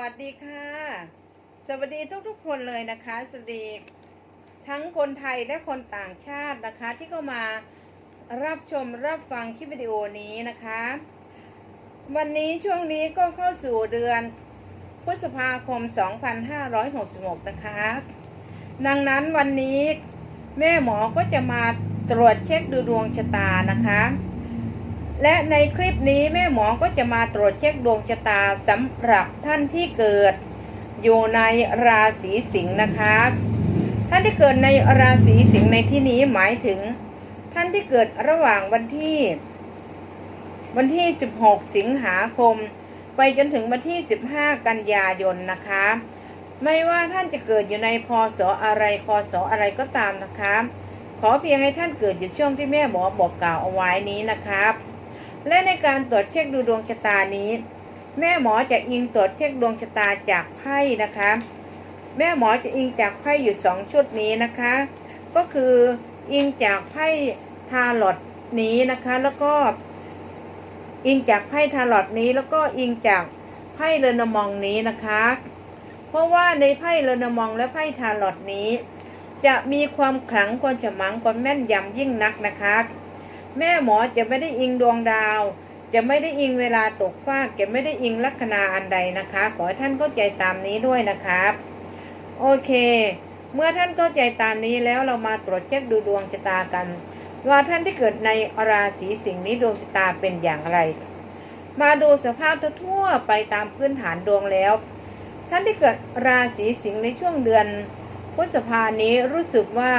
วัสดีค่ะ สวัสดีทุกๆคนเลยนะคะ สวัสดีทั้งคนไทยและคนต่างชาตินะคะ ที่เข้ามารับชมรับฟังคลิปวิดีโอนี้นะคะ วันนี้ช่วงนี้ก็เข้าสู่เดือนพฤษภาคม 2566 นะคะ ดังนั้นวันนี้แม่หมอก็จะมาตรวจเช็คดูดวงชะตานะคะ และในคลิปนี้แม่หมอก็จะมาตรวจเช็คดวงชะตาสำหรับท่านที่เกิดอยู่ในราศีสิงห์นะคะ ท่านที่เกิดในราศีสิงห์ในที่นี้หมายถึง ท่านที่เกิดระหว่างวันที่ วันที่ 16 สิงหาคม ไปจนถึงวันที่ 15 กันยายนนะคะ ไม่ว่าท่านจะเกิดอยู่ในพศอะไรคศอะไรก็ตามนะคะ ขอเพียงให้ท่านเกิดอยู่ช่วงที่แม่หมอบอกกล่าวเอาไว้นี้นะครับ และในการตรวจเช็คดูดวงชะตานี้ แม่หมอจะอิงตรวจเช็คดวงชะตาจากไพ่นะคะ แม่หมอจะอิงจากไพ่อยู่สองชุดนี้นะคะ ก็คืออิงจากไพ่ทาลอตนี้นะคะ แล้วก็อิงจากไพ่ทาลอตนี้ แล้วก็อิงจากไพ่เรนมองนี้นะคะ เพราะว่าในไพ่เรนมองและไพ่ทาลอตนี้ จะมีความขลังความฉมังความแม่นยำยิ่งนักนะคะ แม่หมอจะไม่ได้อิงดวงดาว จะไม่ได้อิงเวลาตกฟากจะไม่ได้อิงลัคนาอันใดนะคะ ขอให้ท่านเข้าใจตามนี้ด้วยนะครับ โอเค เมื่อท่านเข้าใจตามนี้แล้วเรามาตรวจเช็คดูดวงชะตากัน ว่าท่านที่เกิดในราศีสิงห์นี้ดวงชะตาเป็นอย่างไร มาดูสภาพทั่วไปตามพื้นฐานดวงแล้ว ท่านที่เกิดราศีสิงห์ในช่วงเดือนพฤษภานี้รู้สึกว่า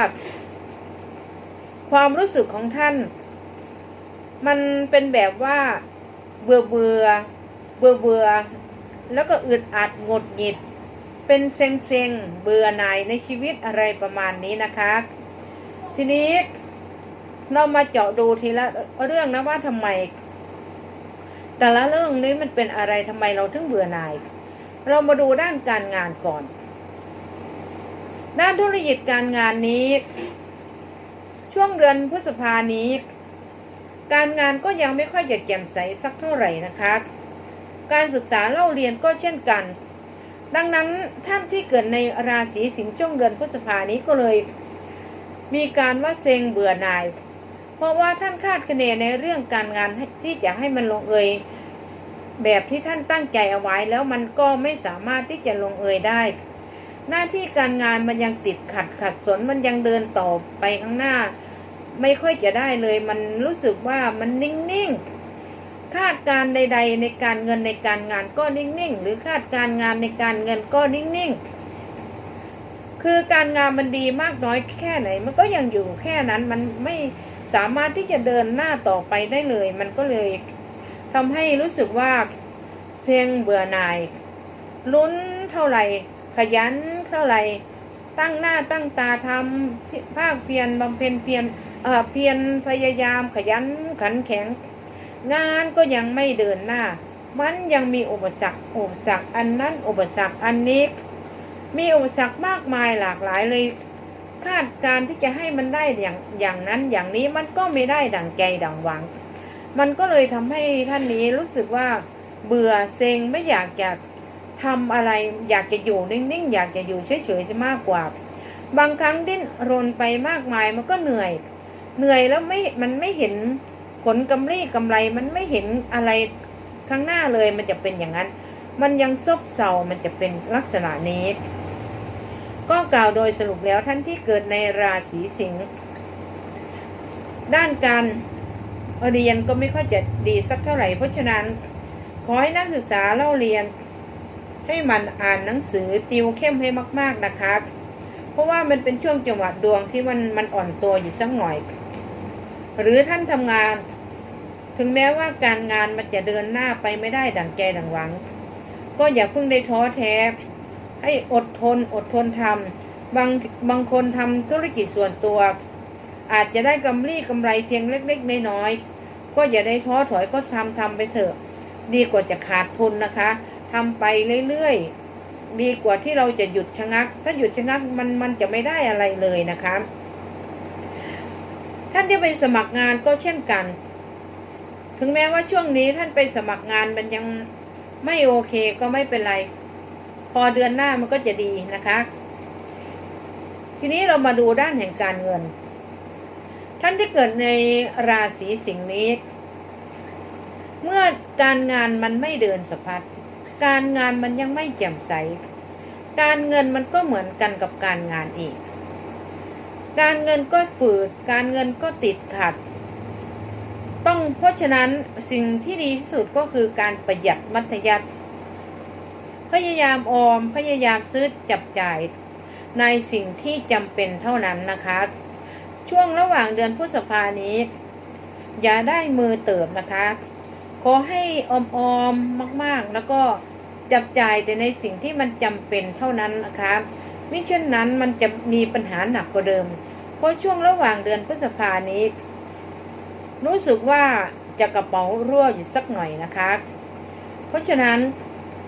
ความรู้สึกของท่าน มันเป็นแบบว่าเบื่อเบื่อเบื่อเบื่อแล้วก็อึดอัดหงดหงิด เป็นเซ็งเซ็งเบื่อหน่ายในชีวิตอะไรประมาณนี้นะคะ ทีนี้เรามาเจาะดูทีละเรื่องนะว่าทำไม แต่ละเรื่องนี้มันเป็นอะไรทำไมเราถึงเบื่อหน่าย เรามาดูด้านการงานก่อน ด้านธุรกิจการงานนี้ ช่วงเดือนพฤษภานี้ การงานก็ยังไม่ค่อยจะแจ่มใสสักเท่าไหร่นะคะ การศึกษาเล่าเรียนก็เช่นกัน ดังนั้นท่านที่เกิดในราศีสิงห์ช่วงเดือนพฤษภานี้ก็เลย มีการว่าเซ็งเบื่อหน่าย เพราะว่าท่านคาดคะเนในเรื่องการงานที่จะให้มันลงเอยแบบที่ท่านตั้งใจเอาไว้แล้วมันก็ไม่สามารถที่จะลงเอยได้ หน้าที่การงานมันยังติดขัดขัดสนมันยังเดินต่อไปข้างหน้า ไม่ค่อยจะได้เลย มันรู้สึกว่ามันนิ่งๆ คาดการใด ๆ ในการเงินในการงานก็นิ่งๆ หรือคาดการงานในการเงินก็นิ่งๆ คือการงานมันดีมากน้อยแค่ไหน มันก็ยังอยู่แค่นั้นมันไม่สามารถที่จะเดินหน้าต่อไปได้เลย มันก็เลยทำให้รู้สึกว่าเซ็งเบื่อหน่าย ลุ้นเท่าไหร่ ขยันเท่าไหร่ ตั้งหน้าตั้งตาทำภาคเพียรบำเพ็ญเพียร เพียรพยายามขยันขันแข็ง งานก็ยังไม่เดินหน้า มันยังมีอุปสรรคอุปสรรคอันนั้นอุปสรรคอันนี้ มีอุปสรรคมากมายหลากหลายเลย คาดการที่จะให้มันได้อย่างอย่างนั้นอย่างนี้มันก็ไม่ได้ดังใจดังหวัง มันก็เลยทำให้ท่านนี้รู้สึกว่าเบื่อเซ็งไม่อยากจะทำอะไรอยากจะอยู่นิ่งๆอยากจะอยู่เฉยๆจะมากกว่า บางครั้งดิ้นรนไปมากมายมันก็เหนื่อย เหนื่อยแล้วไม่ มันไม่เห็นผลกำไรกำไร มันไม่เห็นอะไรข้างหน้าเลย มันจะเป็นอย่างนั้น มันยังซบเซา มันจะเป็นลักษณะนี้ ก็กล่าวโดยสรุปแล้วท่านที่เกิดในราศีสิงห์ด้านการเรียนก็ไม่ค่อยจะดีสักเท่าไหร่ เพราะฉะนั้น ขอให้นักศึกษาเล่าเรียน ให้มันอ่านหนังสือติวเข้มให้มาก ๆนะครับเพราะว่ามันเป็นช่วงจังหวะดวงที่มันมันอ่อนตัวอยู่สักหน่อย หรือท่านทำงาน ถึงแม้ว่าการงานมันจะเดินหน้าไปไม่ได้ดังใจดังหวัง ก็อย่าเพิ่งได้ท้อแท้ ให้อดทนอดทนทำบางบางคนทำธุรกิจส่วนตัว อาจจะได้กำไรกำไรเพียงเล็กๆน้อยๆก็อย่าได้ท้อถอยก็ทำทำไปเถอะ ดีกว่าจะขาดทุนนะคะทำไปเรื่อยๆดีกว่าที่เราจะหยุดชะงัก ถ้าหยุดชะงักมันมันจะไม่ได้อะไรเลยนะคะ ท่านที่ไปสมัครงานก็เช่นกัน ถึงแม้ว่าช่วงนี้ท่านไปสมัครงานมันยังไม่โอเคก็ไม่เป็นไร พอเดือนหน้ามันก็จะดีนะคะ ทีนี้เรามาดูด้านแห่งการเงิน ท่านที่เกิดในราศีสิงห์นี้ เมื่อการงานมันไม่เดินสะพัดการงานมันยังไม่แจ่มใส การเงินมันก็เหมือนกันกับการงานอีก การเงินก็ฝืด การเงินก็ติดขัด ต้องเพราะฉะนั้นสิ่งที่ดีที่สุดก็คือการประหยัดมัธยัติพยายามออม พยายามซื้อจับจ่ายในสิ่งที่จำเป็นเท่านั้นนะคะ ช่วงระหว่างเดือนพฤษภานี้ อย่าได้มือเติบนะคะ ขอให้ออมออมมากๆ แล้วก็จับจ่ายแต่ในสิ่งที่มันจำเป็นเท่านั้นนะคะมิเช่นนั้นมันจะมีปัญหาหนักกว่าเดิม เพราะช่วงระหว่างเดือนพฤษภานี้ รู้สึกว่าจะกระเป๋ารั่วอยู่สักหน่อยนะคะ เพราะฉะนั้น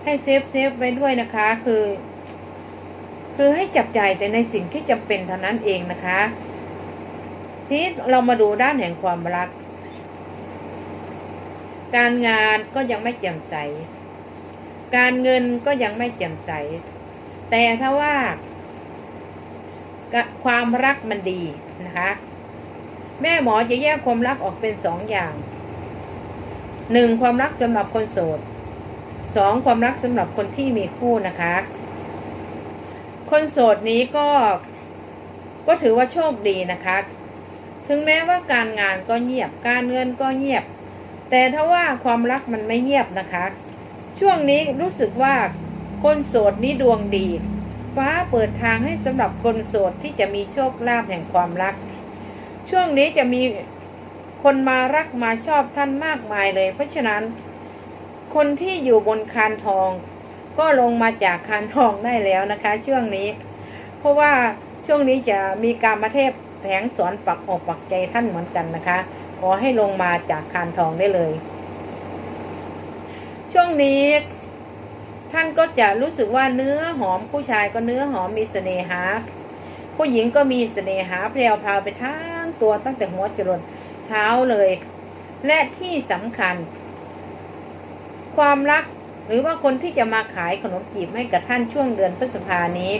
ให้เซฟเซฟไว้ด้วยนะคะคือ คือให้จับจ่ายแต่ในสิ่งที่จำเป็นเท่านั้นเองนะคะทีนี้เรามาดูด้านแห่งความรัก การงานก็ยังไม่แจ่มใส การเงินก็ยังไม่แจ่มใส แต่ถ้าว่า ความรักมันดีนะคะ แม่หมอจะแยกความรักออกเป็นสองอย่างหนึ่งความรักสำหรับคนโสดสองความรักสำหรับคนที่มีคู่นะคะ คนโสดนี้ก็ก็ถือว่าโชคดีนะคะ ถึงแม้ว่าการงานก็เงียบการเงินก็เงียบ แต่ถ้าว่าความรักมันไม่เงียบนะคะ ช่วงนี้รู้สึกว่าคนโสดนี้ดวงดี ฟ้าเปิดทางให้สำหรับคนโสดที่จะมีโชคลาภแห่งความรัก ช่วงนี้จะมีคนมารักมาชอบท่านมากมายเลย เพราะฉะนั้น คนที่อยู่บนคานทอง ก็ลงมาจากคานทองได้แล้วนะคะ ช่วงนี้ เพราะว่าช่วงนี้จะมีการมาเทพแผงสอนปักอกปักใจท่านเหมือนกันนะคะ ขอให้ลงมาจากคานทองได้เลย ช่วงนี้ ท่านก็จะรู้สึกว่าเนื้อหอมผู้ชายก็เนื้อหอมมีเสน่หา ผู้หญิงก็มีเสน่หาเพลวพราวไปทั้งตัวตั้งแต่หัวจรดเท้าเลย และที่สำคัญ ความรักหรือว่าคนที่จะมาขายขนมจีบให้กับท่านช่วงเดือนพฤษภานี้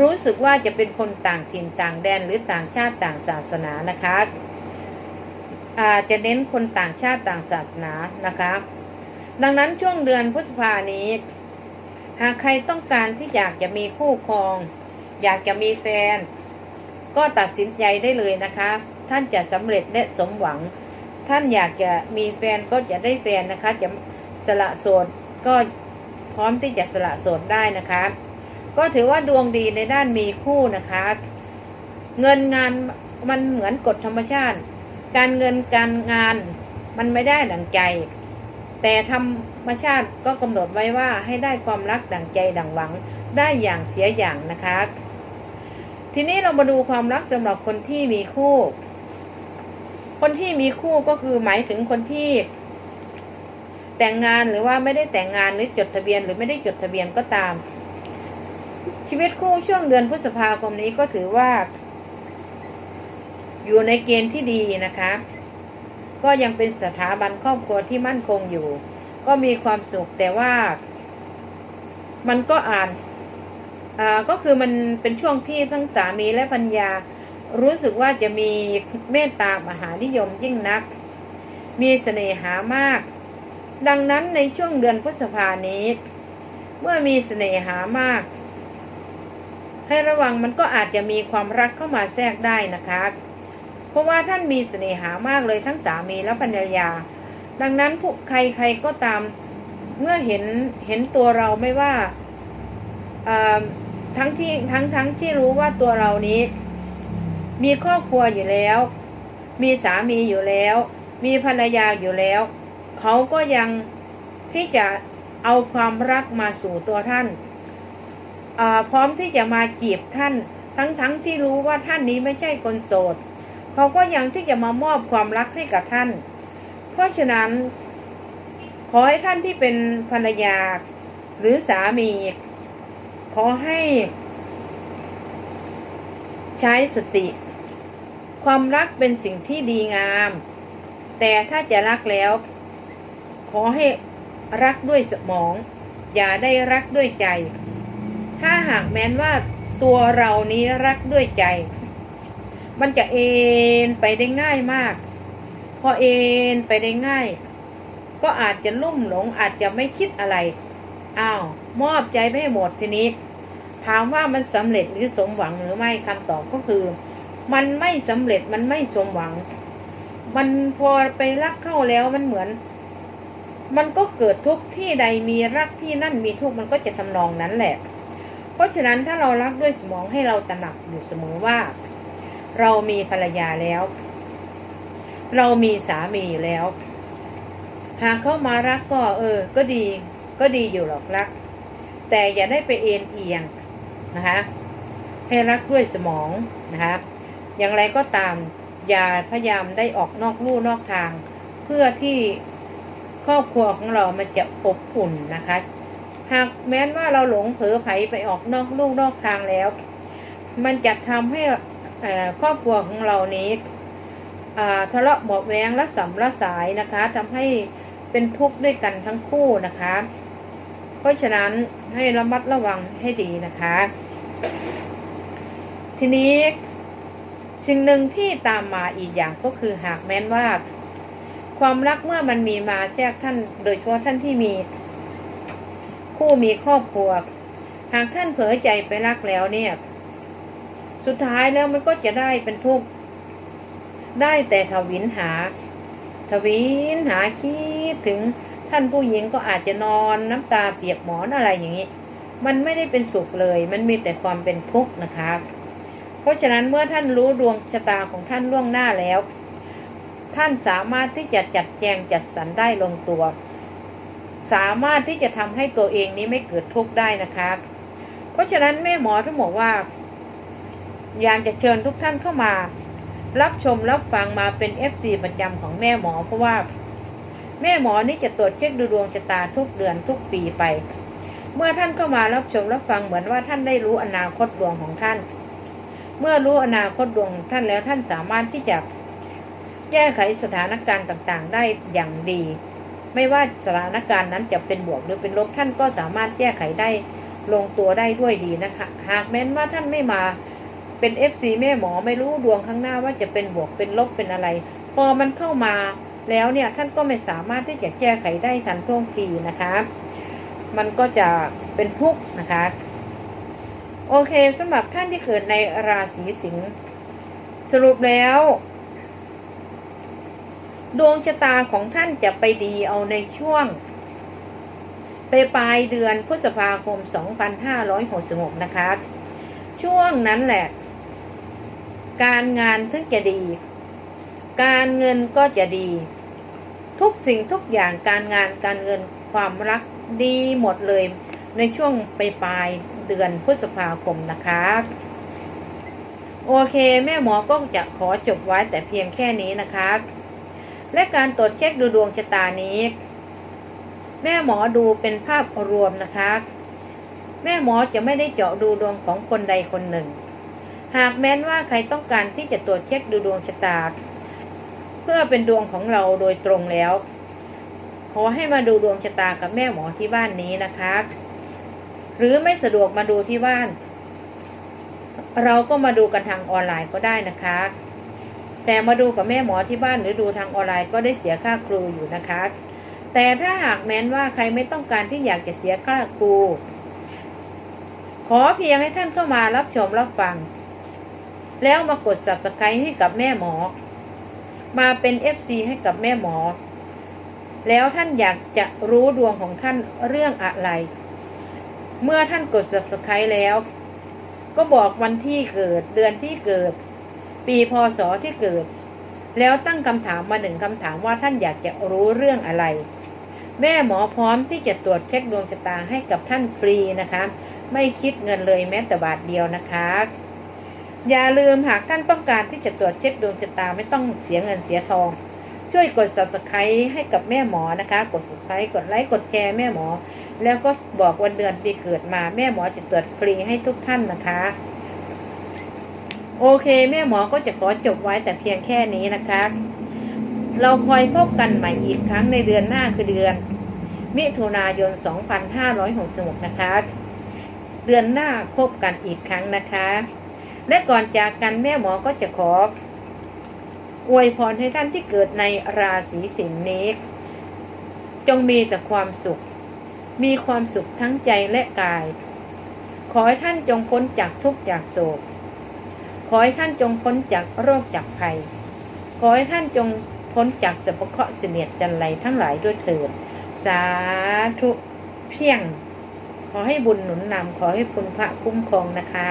รู้สึกว่าจะเป็นคนต่างถิ่นต่างแดนหรือต่างชาติต่างศาสนานะคะอาจจะเน้นคนต่างชาติต่างศาสนานะคะ ดังนั้นช่วงเดือนพฤษภานี้ หากใครต้องการที่อยากจะมีคู่ครอง อยากจะมีแฟน ก็ตัดสินใจได้เลยนะคะ ท่านจะสำเร็จและสมหวัง ท่านอยากจะมีแฟนก็จะได้แฟนนะคะ จะสละโสดก็พร้อมที่จะสละโสดได้นะคะ ก็ถือว่าดวงดีในด้านมีคู่นะคะ เงินงานมันเหมือนกฎธรรมชาติ การเงินการงานมันไม่ได้ดังใจ แต่ธรรมชาติก็กำหนดไว้ว่าให้ได้ความรักดังใจดังหวังได้อย่างเสียอย่างนะคะ ทีนี้เรามาดูความรักสำหรับคนที่มีคู่ คนที่มีคู่ก็คือหมายถึงคนที่แต่งงานหรือว่าไม่ได้แต่งงานหรือจดทะเบียนหรือไม่ได้จดทะเบียนก็ตาม ชีวิตคู่ช่วงเดือนพฤษภาคมนี้ก็ถือว่า อยู่ในเกณฑ์ที่ดีนะคะ ก็ยังเป็นสถาบันครอบครัวที่มั่นคงอยู่ ก็มีความสุขแต่ว่ามันก็อ่านอ่าก็คือมันเป็นช่วงที่ทั้งสามีและปัญญา รู้สึกว่าจะมีเมตตามหานิยมยิ่งนัก มีเสน่หามาก ดังนั้นในช่วงเดือนพฤษภานี้ เมื่อมีเสน่หามาก ให้ระวังมันก็อาจจะมีความรักเข้ามาแทรกได้นะคะ เพราะว่าท่านมีเสน่หามากเลยทั้งสามีและภรรยา ดังนั้นผู้ใครใครก็ตามเมื่อเห็นเห็นตัวเราไม่ว่าทั้งที่ทั้งทั้งที่รู้ว่าตัวเรานี้ มีครอบครัวอยู่แล้ว มีสามีอยู่แล้ว มีภรรยาอยู่แล้ว เขาก็ยังที่จะเอาความรักมาสู่ตัวท่าน พร้อมที่จะมาจีบท่าน ทั้งทั้งที่รู้ว่าท่านนี้ไม่ใช่คนโสด เขาก็ยังที่จะมามอบความรักให้กับท่าน เพราะฉะนั้น ขอให้ท่านที่เป็นภรรยาหรือสามี ขอให้ ใช้สติ ความรักเป็นสิ่งที่ดีงาม แต่ถ้าจะรักแล้ว ขอให้รักด้วยสมอง อย่าได้รักด้วยใจ ถ้าหากแม้นว่าตัวเรานี้รักด้วยใจ มันจะเอ็นไปได้ง่ายมาก พอเอ็นไปได้ง่าย ก็อาจจะลุ่มหลงอาจจะไม่คิดอะไร อ้าว มอบใจไปให้หมดทีนี้ ถามว่ามันสำเร็จหรือสมหวังหรือไม่คำตอบก็คือ มันไม่สำเร็จมันไม่สมหวัง มันพอไปรักเข้าแล้วมันเหมือน มันก็เกิดทุกข์ที่ใดมีรักที่นั่นมีทุกข์มันก็จะทำนองนั้นแหละ เพราะฉะนั้นถ้าเรารักด้วยสมองให้เราตระหนักอยู่เสมอว่า เรามีภรรยาแล้ว เรามีสามีอยู่แล้ว หากเข้ามารักก็เออ ก็ดี ก็ดีอยู่หรอกรัก แต่อย่าได้ไปเอ็นเอียงนะคะให้รักด้วยสมองนะคะอย่างไรก็ตามอย่าพยายามได้ออกนอกลู่นอกทาง เพื่อที่ครอบครัวของเรามันจะอบอุ่นนะคะ หากแม้นว่าเราหลงเผลอไผไปออกนอกลู่นอกทางแล้ว มันจะทำให้ ครอบครัวของเรานี้อ่าทะเลาะเบาะแวงและสัมละสายนะคะทำให้เป็นทุกข์ด้วยกันทั้งคู่นะคะ เพราะฉะนั้นให้ระมัดระวังให้ดีนะคะ ทีนี้สิ่งหนึ่งที่ตามมาอีกอย่างก็คือหากแม้นว่า ความรักเมื่อมันมีมาแทรกท่าน โดยเฉพาะท่านที่มีคู่มีครอบครัว หากท่านเผลอใจไปรักแล้วเนี่ย สุดท้ายแล้วมันก็จะได้เป็นทุกข์ได้แต่ทวินหา ทวินหาคิดถึงท่านผู้หญิงก็อาจจะนอนน้ำตาเปียกหมอนอะไรอย่างนี้ มันไม่ได้เป็นสุขเลย มันมีแต่ความเป็นทุกข์นะคะ เพราะฉะนั้นเมื่อท่านรู้ดวงชะตาของท่านล่วงหน้าแล้ว ท่านสามารถที่จะจัดแจงจัดสรรได้ลงตัว สามารถที่จะทำให้ตัวเองนี้ไม่เกิดทุกข์ได้นะคะ เพราะฉะนั้นแม่หมอทั้งหมดว่า อยากจะเชิญทุกท่านเข้ามา รับชมรับฟังมาเป็น FC ประจำของแม่หมอ เพราะว่า แม่หมอนี่จะตรวจเช็คดูดวงชะตาทุกเดือนทุกปีไป เมื่อท่านเข้ามารับชมรับฟังเหมือนว่าท่านได้รู้อนาคตดวงของท่าน เมื่อรู้อนาคตดวงของท่านแล้วท่านสามารถที่จะแก้ไขสถานการณ์ต่างๆ ได้อย่างดี ไม่ว่าสถานการณ์นั้นจะเป็นบวกหรือเป็นลบท่านก็สามารถแก้ไขได้ลงตัวได้ด้วยดีนะคะ หากแม้นว่าท่านไม่มา เป็นเอฟซีแม่หมอไม่รู้ดวงข้างหน้าว่าจะเป็นบวกเป็นลบเป็นอะไร พอมันเข้ามาแล้วเนี่ยท่านก็ไม่สามารถที่จะแก้ไขได้ทันท่วงทีนะคะ มันก็จะเป็นทุกข์นะคะ โอเคสำหรับท่านที่เกิดในราศีสิงห์สรุปแล้ว ดวงชะตาของท่านจะไปดีเอาในช่วงไปปลายเดือนพฤษภาคม 2566 นะคะ ช่วงนั้นแหละ การงานถึงจะดี การเงินก็จะดี ทุกสิ่งทุกอย่างการงานการเงินความรักดีหมดเลย ในช่วงไปปลายเดือนพฤษภาคมนะคะ โอเค แม่หมอก็จะขอจบไว้แต่เพียงแค่นี้นะคะ และการตรวจเช็คดูดวงชะตานี้ แม่หมอดูเป็นภาพรวมนะคะ แม่หมอจะไม่ได้เจาะดูดวงของคนใดคนหนึ่ง หากแม้นว่าใครต้องการที่จะตรวจเช็คดูดวงชะตา เพื่อเป็นดวงของเราโดยตรงแล้ว ขอให้มาดูดวงชะตากับแม่หมอที่บ้านนี้นะคะ หรือไม่สะดวกมาดูที่บ้าน เราก็มาดูกันทางออนไลน์ก็ได้นะคะ แต่มาดูกับแม่หมอที่บ้านหรือดูทางออนไลน์ก็ได้เสียค่าครูอยู่นะคะ แต่ถ้าหากแม้นว่าใครไม่ต้องการที่อยากจะเสียค่าครูขอเพียงให้ท่านเข้ามารับชมรับฟัง แล้วมากด subscribe ให้กับแม่หมอ มาเป็น FC ให้กับแม่หมอ แล้วท่านอยากจะรู้ดวงของท่านเรื่องอะไร เมื่อท่านกด subscribe แล้ว ก็บอกวันที่เกิดเดือนที่เกิด ปีพศที่เกิด แล้วตั้งคำถามมาหนึ่งคำถามว่าท่านอยากจะรู้เรื่องอะไร แม่หมอพร้อมที่จะตรวจเช็คดวงชะตาให้กับท่านฟรีนะคะ ไม่คิดเงินเลยแม้แต่บาทเดียวนะคะ อย่าลืมหากท่านต้องการที่จะตรวจเช็คดวงชะตาไม่ต้องเสียเงินเสียทอง ช่วยกด subscribe ให้กับแม่หมอนะคะ กด subscribe กดไลค์กดแชร์แม่หมอ แล้วก็บอกวันเดือนปีเกิดมาแม่หมอจะตรวจฟรีให้ทุกท่านนะคะโอเค แม่หมอก็จะขอจบไว้แต่เพียงแค่นี้นะคะ เราคอยพบกันใหม่อีกครั้งในเดือนหน้าคือเดือน มิถุนายน 2566 นะคะ เดือนหน้าพบกันอีกครั้งนะคะ และก่อนจากกันแม่หมอก็จะขออวยพรให้ท่านที่เกิดในราศีสิงห์นี้ จงมีแต่ความสุข มีความสุขทั้งใจและกาย ขอให้ท่านจงพ้นจากทุกข์จากโศก ขอให้ท่านจงพ้นจากโรคจากภัย ขอให้ท่านจงพ้นจากสัพเพาะเสนียดจันไรทั้งหลายด้วยเถิด สาธุเพียง ขอให้บุญหนุนนำขอให้คุณพระคุ้มครองนะคะ